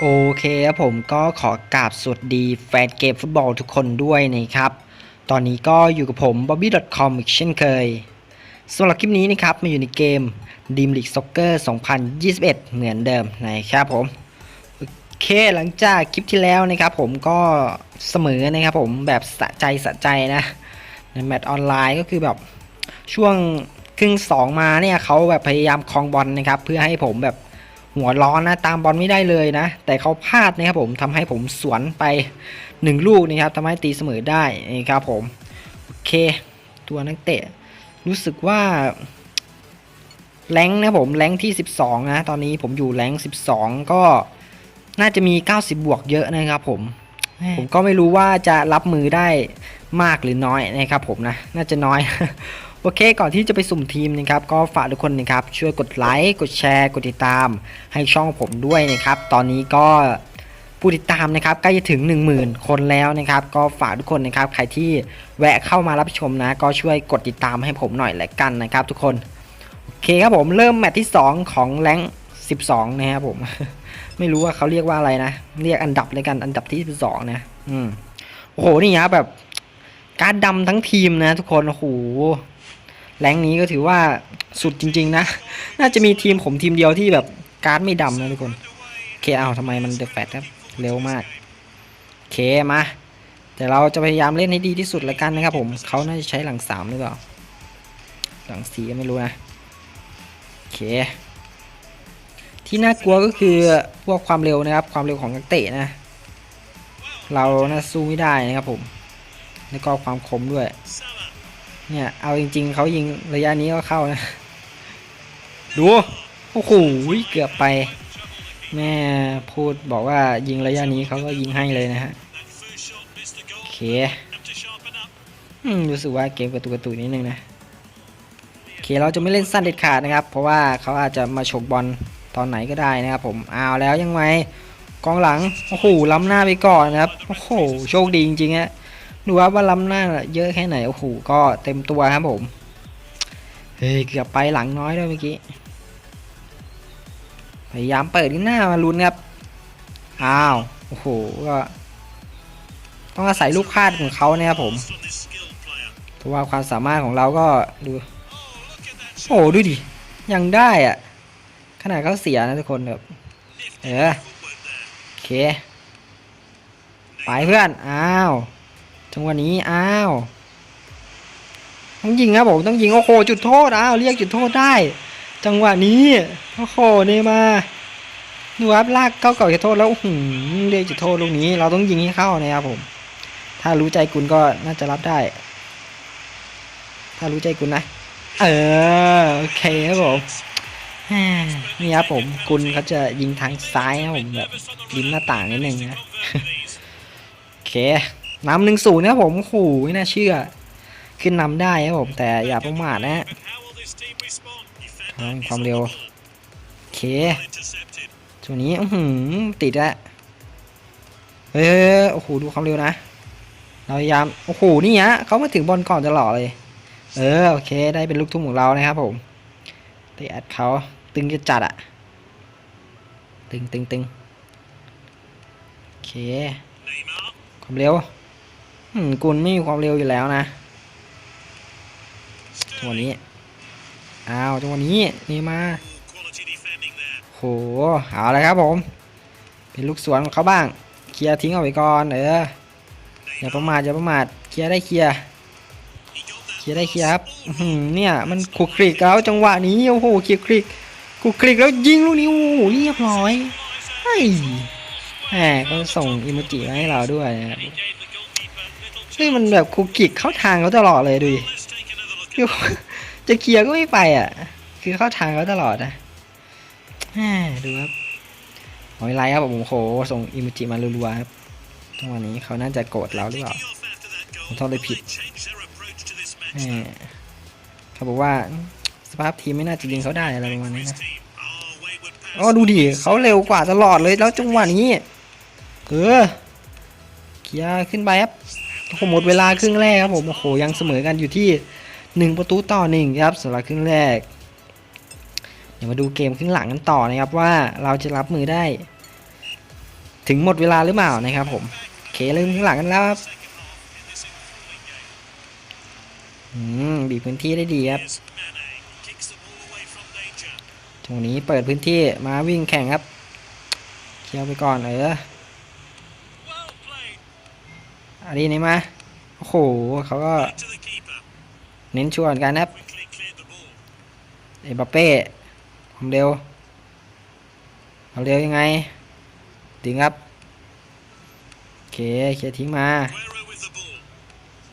โอเคครับผมก็ขอกราบสวัสดีแฟนเกมฟุตบอลทุกคนด้วยนะครับ ตอนนี้ก็อยู่กับผม bobby.com อีกเช่นเคยสำหรับคลิปนี้นะครับมาอยู่ในเกม Dream League Soccer 2021 เหมือนเดิมนะครับผมโอเคหลังจากคลิปที่แล้วนะครับผมก็เสมอนะครับผมแบบสะใจสะใจนะ ในแมตช์ออนไลน์ก็คือแบบช่วงครึ่งสองมาเนี่ยเขาแบบพยายามคลองบอลนะครับ เพื่อให้ผมแบบ หัวร้อนนะตามบอลไม่ได้เลยนะ แต่เขาพลาดนะครับผมทำให้ผมสวนไปหนึ่งลูกนะครับทำให้ตีเสมอได้นะครับผมโอเค ตัวนักเตะ รู้สึกว่าแรงนะผมแรงที่ 12 นะ ตอนนี้ผมอยู่แรง12 ก็น่าจะมี 90 บวกเยอะนะครับผม ผมก็ไม่รู้ว่าจะรับมือได้มากหรือน้อยนะครับผมนะ น่าจะน้อย โอเค ก่อนที่จะไปสุ่มทีมนะครับ ก็ฝากทุกคนนะครับ ช่วยกดไลค์ กดแชร์ กดติดตาม ให้ช่องผมด้วยนะครับ ตอนนี้ก็ผู้ติดตามนะครับใกล้จะถึง 10,000 คนแล้วนะครับ ก็ฝากทุกคนนะครับ ใครที่แวะเข้ามารับชมนะ ก็ช่วยกดติดตามให้ผมหน่อยละกันนะครับ ทุกคนโอเคครับผมเริ่มแมตช์ที่ 2 ของแรง12 นะครับผม ไม่รู้ว่าเขาเรียกว่าอะไรนะ เรียกอันดับเลยกันอันดับที่ 12 นะอืมโอ้โหนี่ฮะแบบการดดำทั้งทีมนะ ทุกคนโอ้โห แรงนี้ก็ถือว่าสุดจริง ๆ นะ น่าจะมีทีมผมทีมเดียวที่แบบการ์ดไม่ดำนะทุกคนเคเอาทำไมมันเดอะแฟตครับ เร็วมากเคมา แต่เราจะพยายามเล่นให้ดีที่สุดแล้วกันนะครับผมเขาน่าจะใช้หลังสามหรือเปล่า หลังสีไม่รู้นะเค ที่น่ากลัวก็คือพวกความเร็วนะครับ ความเร็วของนักเตะนะ เราน่าสู้ไม่ได้นะครับผม แล้วก็ความคมด้วย เนี่ย เอาจริง ๆ เขายิงระยะนี้ก็เข้านะ ดู โอ้โห เกือบไป แม่พูดบอกว่ายิงระยะนี้เขาก็ยิงให้เลยนะฮะ โอเคอืมรู้สึกว่าเกมกระตุกกระตุกนิดนึงนะ โอเค เราจะไม่เล่นสั้นเด็ดขาดนะครับ เพราะว่าเขาอาจจะมาฉกบอลตอนไหนก็ได้นะครับผม เอาแล้วยังไง กองหลัง โอ้โห ล้ำหน้าไปก่อนนะครับ โอ้โห โชคดีจริงๆฮะ ดูว่าว่าล้ำหน้าเยอะแค่ไหนโอ้โหก็เต็มตัวครับผมเฮ้ยเกือบไปหลังน้อยด้วยเมื่อกี้พยายามเปิดที่หน้ามาลุ้นครับอ้าวโอ้โหก็ต้องอาศัยลูกคาดของเขาเนะครับผมเพราะว่าความสามารถของเราก็ดูโอ้โหดูดิยังได้อะขนาดเขาเสียนะทุกคนแบบเออโอเคไปเพื่อนอ้าว จังหวะนี้อ้าวต้องยิงครับผมต้องยิงโอ้โหจุดโทษอ้าวเรียกจุดโทษได้ จังหวะนี้โอ้โหเนย์มาดูครับลากเข้าเก่าจุดโทษแล้วหือเรียกจุดโทษลูกนี้ เราต้องยิงให้เข้านะครับผม ถ้ารู้ใจคุณก็น่าจะรับได้ ถ้ารู้ใจคุณนะ เออโอเคครับผมนี่ครับผมกุลเขาจะยิงทางซ้ายนะผมแบบริมหน้าต่างนิดนึงนะโอเค นำหนึ่งศูนย์นะผมโอ้โหไม่น่าเชื่อ ขึ้นนำได้ครับผม แต่อย่าประมาทนะฮะความเร็ว โอเคช่วงนี้หือติดแล้วเฮ้ยโอ้โห ดูความเร็วนะ เราพยายาม โอ้โห นี่ฮะเขามาถึงบอลก่อนตลอดเลย เออ โอเค ได้เป็นลูกทุ่งของเรานะครับผมเตะอัดเขาตึงจะจัดอะตึงตึงตึงโอเคความเร็ว กุลไม่มีความเร็วอยู่แล้วนะจังหวะนี้ อ้าวจังหวะนี้นี่มาโหเอาเลยครับผม เป็นลูกสวนของเขาบ้าง เคลียร์ทิ้งเอาไว้ก่อน เออ อย่าประมาทอย่าประมาท เคลียร์ได้เคลียร์ เคลียร์ได้เคลียร์ครับเนี่ยมันคุกคลิกแล้วจังหวะนี้ โอ้โหคลิกคลิกคุกคลิกแล้วยิงลูกนี้โอ้โหเรียบร้อยเฮ้ยแหมก็ส่งอิโมจิมาให้เราด้วยนะครับ นี่มันแบบคลุกคลิกเข้าทางเขาตลอดเลยดูดิจะเคลียร์ก็ไม่ไปอะ คือเข้าทางเขาตลอดนะดูครับเอาไม่ครับผมโหส่งอิโมจิมารัวๆครับจังหวะนี้เขาน่าจะโกรธเราหรือเปล่าผมทำอะไรผิดเขาบอกว่าสภาพทีมไม่น่าจะยิงเขาได้อะไรประมาณนี้นะอ๋อดูดิเขาเร็วกว่าตลอดเลยแล้วจังหวะนี้เออเคลียร์ขึ้นไปครับ โอ้โหหมดเวลาครึ่งแรกครับผมโอ้โหยังเสมอกันอยู่ที่หนึ่งประตูต่อหนึ่งครับสำหรับครึ่งแรก เดี๋ยวมาดูเกมครึ่งหลังกันต่อนะครับว่าเราจะรับมือได้ ถึงหมดเวลาหรือเปล่านะครับผมเคเริ่มข้างหลังกันแล้วครับอืมบีบพื้นที่ได้ดีครับตรงนี้เปิดพื้นที่มาวิ่งแข่งครับ เคียวไปก่อนเออ อันนี้นี่มา โอ้โหเขาก็ เน้นชวนกันครับเอ็มบัปเป้ความเร็วความเร็วยังไงดึงครับโอเคเคทิ้งมา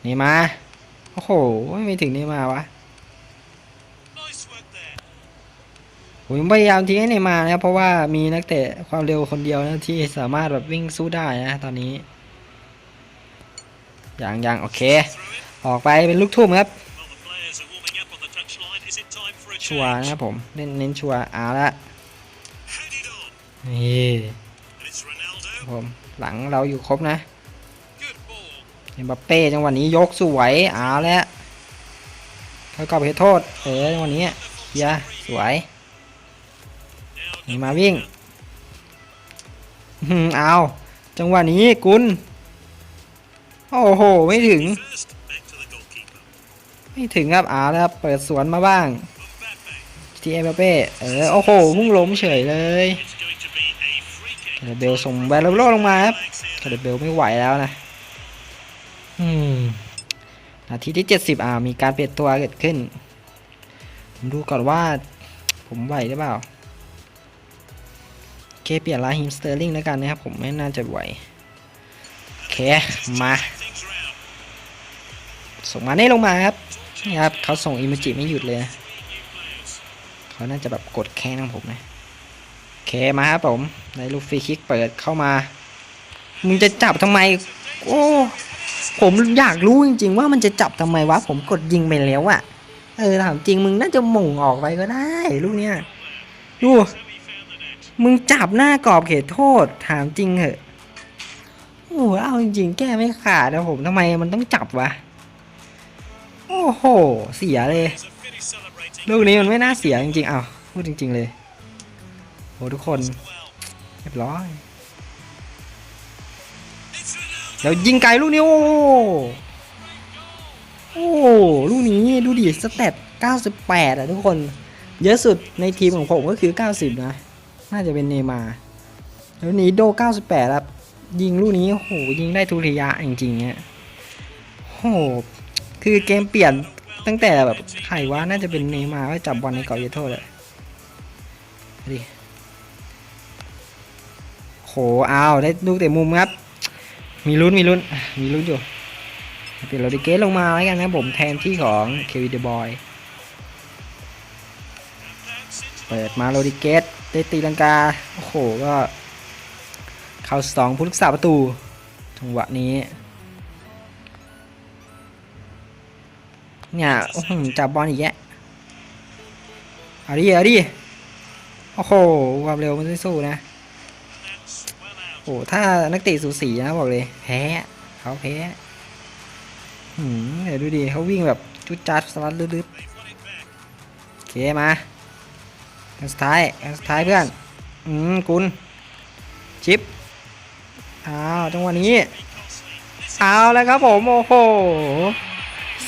นี่มา โอ้โห ไม่ถึงนี่มาวะผมพยายามทิ้งให้เนย์มานะครับเพราะว่ามีนักเตะความเร็วคนเดียวนะที่สามารถแบบวิ่งสู้ได้นะตอนนี้ ย่างอย่างโอเค ออกไปเป็นลูกทุ่มครับ ชัวนะครับผม เน้นเน้นชัวเอาละนี่ผมหลังเราอยู่ครบนะเอ็มบัปเป้จังหวะนี้ยกสวยเอาแล้วเขาก็ไปโทษ เออจังหวะนี้เฮียสวยนี่มาวิ่งอื้อหือเอาจังหวะนี้กุล โอ้โห ไม่ถึง ไม่ถึงครับเอาแล้วครับเปิดสวนมาบ้างทีเอ็มบัปเป้เออ โอ้โหพุ่งล้มเฉยเลยคาราเบลส่งแบลโลลงมาครับคาราเบลไม่ไหวแล้วนะ อืมนาทีที่ 70 อ่า มีการเปลี่ยนตัวเกิดขึ้น ผมดูก่อนว่า ผมไหวหรือเปล่าโอเคเปลี่ยนลาฮิมสเตอร์ลิงแล้วกันนะครับ ผมไม่น่าจะไหวโอ เค มา ส่งมาได้ลงมาครับ นี่ครับเขาส่งอิมจิไม่หยุดเลย เขาน่าจะแบบกดแค้นของผมนะโอเคมาครับผมได้ลูกฟรีคิกเปิดเข้ามา มึงจะจับทำไม โอ้ผมอยากรู้จริง ๆ ว่ามันจะจับทำไมวะ ผมกดยิงไปแล้วอะเออถามจริงมึงน่าจะหม่งออกไปก็ได้ลูกเนี้ยดูมึงจับหน้ากรอบเขตโทษ ถามจริงเหอะ โอ้เอาจริงๆ แก้ไม่ขาดนะผมทำไมมันต้องจับวะ โอ้โห เสียเลย ลูกนี้มันไม่น่าเสียจริงๆ เอาพูดจริง ๆ เลยโอ้ทุกคนเรียบร้อยแล้วยิงไกลลูกนี้โอ้โหโอ้ลูกนี้ดูดิสเตต98 อะทุกคน เยอะสุดในทีมของผมก็คือ 90 นะ น่าจะเป็นเนมาร์แล้วนี้โด 98 ครับ ยิงลูกนี้โหยิงได้ทุระยะจริงๆเนี่ยโหคือเกมเปลี่ยนตั้งแต่แบบใครว่าน่าจะเป็นเนมาร์ก็จับบอลในกรอบเขตโทษเลยดิโหอ้าวได้ลูกเตะมุมครับ มีลุ้นมีลุ้นมีลุ้นอยู่เปลี่ยนโรดิเกสลงมาแล้วกันนะผมแทนที่ของเควินเดบอยเปิดมาโรดิเกสได้ตีลังกา โอ้โห ก็ เข้าสองผู้รักษาประตูจังหวะนี้เนี่ยจับบอลอีกแยะเอาดิเอาดิโอ้โหความเร็วมันไม่สู้นะโอ้ถ้านักเตะสูสีนะบอกเลยแพ้เขาแพ้หืมเดี๋ยวดูดิเขาวิ่งแบบจุดจัดสลัดลึดๆโอเคมาอันสุดท้ายอันสุดท้ายเพื่อนอืมกุลชิป อ้าวจังหวะนี้เอาแล้วครับผมโอ้โห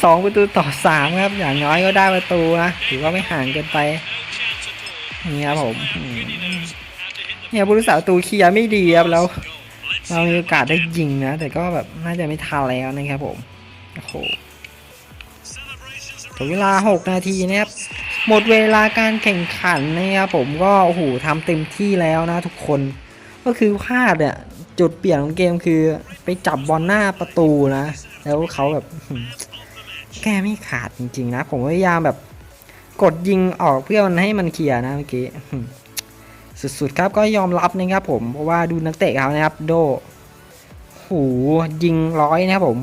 สองประตูต่อสามครับ อย่างน้อยก็ได้ประตูนะถือว่าไม่ห่างเกินไปนี่ครับผมเนี่ยผู้รักษาประตูเคลียร์ไม่ดีครับแล้ว เรามีโอกาสได้ยิงนะ แต่ก็แบบน่าจะไม่ทันแล้วนะครับผมโอ้โหถึงเวลา 6 นาทีนะครับหมดเวลาการแข่งขันนะครับผมก็โอ้โหทำเต็มที่แล้วนะทุกคน ก็คือพลาดเนี่ย จุดเปลี่ยนของเกมคือไปจับบอลหน้าประตูนะ แล้วเขาแบบแก้ไม่ขาดจริง ๆ นะ ผมพยายามแบบกดยิงออกเพื่อมันให้มันเคลียร์นะเมื่อกี้สุดๆครับก็ยอมรับนะครับผมเพราะว่าดูนักเตะเขานะครับ โดโหยิงร้อยนะครับผม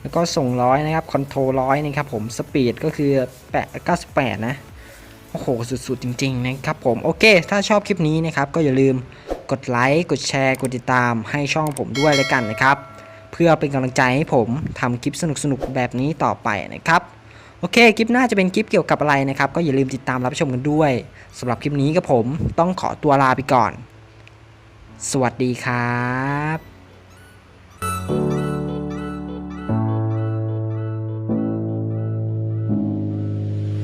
แล้วก็ส่งร้อยนะครับคอนโทรร้อยนะครับผมสปีดก็คือแปดเก้าสิบแปดนะโอ้โหสุดๆจริง ๆ นะครับผมโอเค ถ้าชอบคลิปนี้นะครับก็อย่าลืม กดไลค์ กดแชร์ กดติดตามให้ช่องผมด้วยแล้วกันนะครับ เพื่อเป็นกำลังใจให้ผมทำคลิปสนุกๆแบบนี้ต่อไปนะครับ โอเค คลิปหน้าจะเป็นคลิปเกี่ยวกับอะไรนะครับ ก็อย่าลืมติดตามรับชมกันด้วยสำหรับคลิปนี้กับผมต้องขอตัวลาไปก่อน สวัสดีครับ